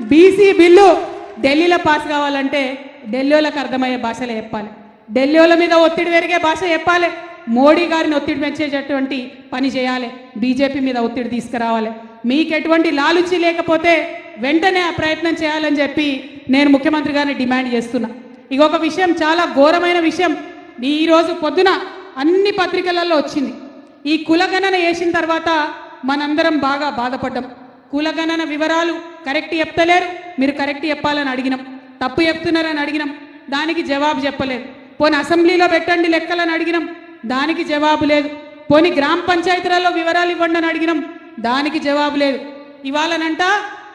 BC bill ఢిల్లీలో pass కావాలంటే ఢిల్లీలకు అర్థమయ్యే భాషలో చెప్పాలి. ఢిల్లీల మీద ఒత్తిడి పెరిగే భాష చెప్పాలి. మోడీ గారిని ఒత్తిడి పెంచేటటువంటి పని చేయాలి. బీజేపీ మీద ఒత్తిడి తీసుకురావాలి. మీకు ఎటువంటి లాలుచి లేకపోతే వెంటనే ఆ ప్రయత్నం చేయాలని చెప్పి నేను ముఖ్యమంత్రి గారిని డిమాండ్ చేస్తున్నా. ఇక ఒక విషయం చాలా ఘోరమైన విషయం. ఈరోజు పొద్దున అన్ని పత్రికలలో వచ్చింది. ఈ కులగణన వేసిన తర్వాత మనందరం బాగా బాధపడ్డాం. కులగణన వివరాలు కరెక్ట్ చెప్తలేరు. మీరు కరెక్ట్ చెప్పాలని అడిగినాం. తప్పు చెప్తున్నారని అడిగినాం. దానికి జవాబు చెప్పలేదు. పోనీ అసెంబ్లీలో పెట్టండి లెక్కలని అడిగినాం. దానికి జవాబు లేదు. పోనీ గ్రామ పంచాయతీలలో వివరాలు ఇవ్వండి అని అడిగినాం. దానికి జవాబు లేదు. ఇవాళనంట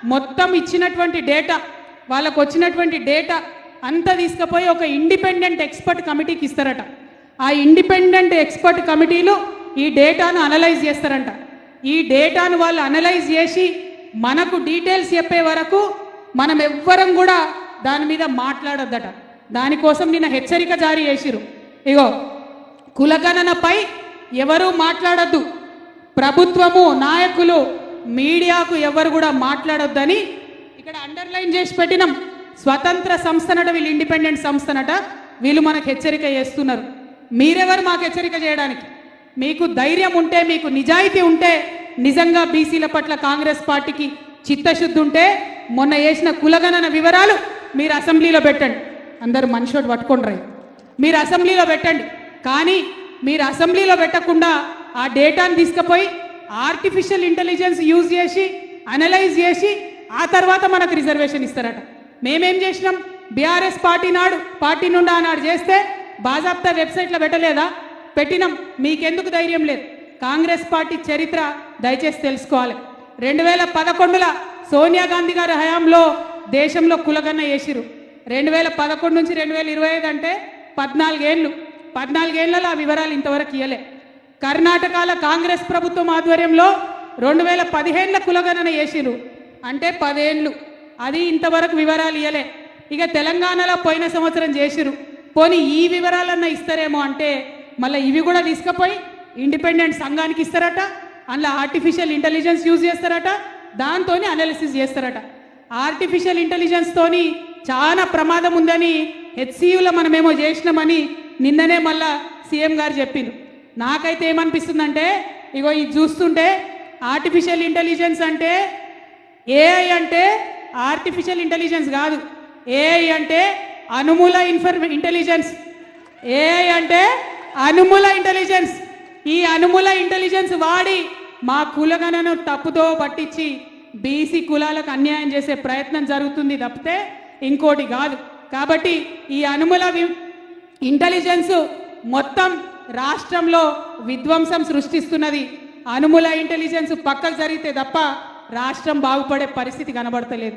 మొత్తం ఇచ్చినటువంటి డేటా వాళ్ళకు వచ్చినటువంటి డేటా అంతా తీసుకుపోయి ఒక ఇండిపెండెంట్ ఎక్స్పర్ట్ కమిటీకి ఇస్తారట. ఆ ఇండిపెండెంట్ ఎక్స్పర్ట్ కమిటీలు ఈ డేటాను అనలైజ్ చేస్తారంట. ఈ డేటాను వాళ్ళు అనలైజ్ చేసి మనకు డీటెయిల్స్ చెప్పే వరకు మనం ఎవ్వరం కూడా దాని మీద మాట్లాడొద్దట. దానికోసం నిన్న హెచ్చరిక జారీ చేసిరు ఇగో కులగణనపై ఎవరూ మాట్లాడొద్దు. ప్రభుత్వము నాయకులు మీడియాకు ఎవరు కూడా మాట్లాడొద్దని ఇక్కడ అండర్లైన్ చేసి పెట్టినాం. స్వతంత్ర సంస్థనట వీళ్ళు ఇండిపెండెంట్ సంస్థనట వీళ్ళు మనకు హెచ్చరిక చేస్తున్నారు. మీరెవరు మాకు హెచ్చరిక చేయడానికి? మీకు ధైర్యం ఉంటే మీకు నిజాయితీ ఉంటే నిజంగా బీసీల పట్ల కాంగ్రెస్ పార్టీకి చిత్తశుద్ధి ఉంటే మొన్న వేసిన కులగణన వివరాలు మీరు అసెంబ్లీలో పెట్టండి. అందరు మనిషోటి పట్టుకుంటారు మీరు అసెంబ్లీలో పెట్టండి. కానీ మీరు అసెంబ్లీలో పెట్టకుండా ఆ డేటాను తీసుకుపోయి ఆర్టిఫిషియల్ ఇంటెలిజెన్స్ యూజ్ చేసి అనలైజ్ చేసి ఆ తర్వాత మనకు రిజర్వేషన్ ఇస్తారట. మేమేం చేసినాం? బీఆర్ఎస్ పార్టీ నాడు పార్టీ నుండి ఆనాడు చేస్తే బాజాప్తా వెబ్సైట్లో పెట్టలేదా? పెట్టినాం. మీకెందుకు ధైర్యం లేదు? కాంగ్రెస్ పార్టీ చరిత్ర దయచేసి తెలుసుకోవాలి. రెండు వేల పదకొండుల సోనియా గాంధీ గారి హయాంలో దేశంలో కులగన్న వేసిరు రెండు వేల పదకొండు నుంచి రెండు వేల ఇరవై ఐదు అంటే పద్నాలుగేళ్ళు. పద్నాలుగేళ్ళలో ఆ వివరాలు ఇంతవరకు ఇవ్వలే కర్ణాటకలో కాంగ్రెస్ ప్రభుత్వం ఆధ్వర్యంలో రెండు వేల పదిహేనుల కులగణన చేసిరు అంటే పదేళ్ళు. అది ఇంతవరకు వివరాలు ఇవ్వలే ఇక తెలంగాణలో పోయిన సంవత్సరం చేసిరు పోనీ ఈ వివరాలన్నా ఇస్తారేమో అంటే మళ్ళీ ఇవి కూడా తీసుకుపోయి ఇండిపెండెంట్ సంఘానికి ఇస్తారట అందులో ఆర్టిఫిషియల్ ఇంటెలిజెన్స్ యూజ్ చేస్తారట దాంతో అనాలిసిస్ చేస్తారట. ఆర్టిఫిషియల్ ఇంటెలిజెన్స్ తోని చాలా ప్రమాదం ఉందని హెచ్సియులో మనమేమో చేసినామని నిన్ననే మళ్ళా సీఎం గారు చెప్పింది నాకైతే ఏమనిపిస్తుందంటే ఇగో ఇది చూస్తుంటే ఆర్టిఫిషియల్ ఇంటెలిజెన్స్ అంటే ఏఐ అంటే ఆర్టిఫిషియల్ ఇంటెలిజెన్స్ కాదు. ఏఐ అంటే అనుమూల ఇన్ఫర్మే ఇంటెలిజెన్స్ ఏఐ అంటే అనుమూల ఇంటెలిజెన్స్ ఈ అనుమూల ఇంటెలిజెన్స్ వాడి మా కులగణను తప్పుతో పట్టించి బీసీ కులాలకు అన్యాయం చేసే ప్రయత్నం జరుగుతుంది తప్పితే ఇంకోటి కాదు. కాబట్టి ఈ అనుమూల వి- ఇంటెలిజెన్స్ మొత్తం రాష్ట్రంలో విధ్వంసం సృష్టిస్తున్నది. అనుముల ఇంటెలిజెన్స్ పక్కకు జరిగితే తప్ప రాష్ట్రం బాగుపడే పరిస్థితి కనబడతలేదు.